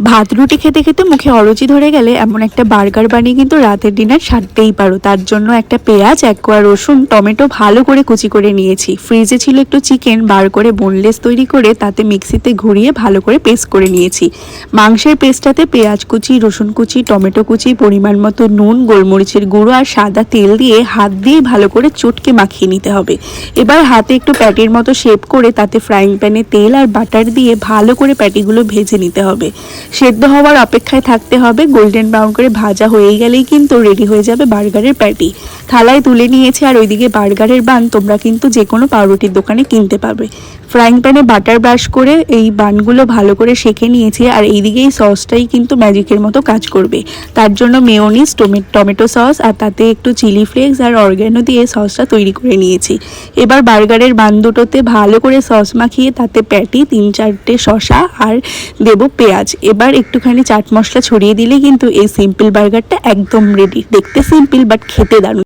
ভাত রুটি খেতে খেতে মুখে অরুচি ধরে গেলে এমন একটা বার্গার বানিয়ে কিন্তু রাতের ডিনার সারতেই পারো। তার জন্য একটা পেঁয়াজ, এক কোয়া রসুন, টমেটো ভালো করে কুচি করে নিয়েছি। ফ্রিজে ছিল একটু চিকেন, বার করে বোনলেস তৈরি করে তাতে মিক্সিতে ঘুরিয়ে ভালো করে পেস্ট করে নিয়েছি। মাংসের পেস্টটাতে পেঁয়াজ কুচি, রসুন কুচি, টমেটো কুচি, পরিমাণ মতো নুন, গোলমরিচের গুঁড়ো আর সাদা তেল দিয়ে হাত দিয়ে ভালো করে চটকে মাখিয়ে নিতে হবে। এবার হাতে একটু প্যাটির মতো শেপ করে তাতে ফ্রাইং প্যানে তেল আর বাটার দিয়ে ভালো করে প্যাটিগুলো ভেজে নিতে হবে। সেদ্ধ হওয়ার অপেক্ষায় থাকতে হবে। গোল্ডেন ব্রাউন করে ভাজা হয়ে গেলেই কিন্তু রেডি হয়ে যাবে বার্গারের প্যাটি থালায় তুলে নিয়েছে আর ওইদিকে বার্গারের বান তোমরা কিন্তু যে কোনো পাউরুটির দোকানে কিনতে পাবে ফ্রাইং প্যানে বাটার ব্রাশ করে এই বানগুলো ভালো করে সেঁকে নিয়েছি আর এইদিকে এই সসটাই কিন্তু ম্যাজিকের মতো কাজ করবে। তার জন্য মেয়োনিজ টমেটো সস আর তাতে একটু চিলি ফ্লেক্স আর অর্গ্যানো দিয়ে সসটা তৈরি করে নিয়েছি। এবার বার্গারের বান দুটোতে ভালো করে সস মাখিয়ে তাতে প্যাটি তিন চারটে শসা আর দেবো পেঁয়াজ এবার একটুখানি চাট মশলা ছড়িয়ে দিলে কিন্তু এই সিম্পল বার্গারটা একদম রেডি দেখতে সিম্পল বাট খেতে দারুণ।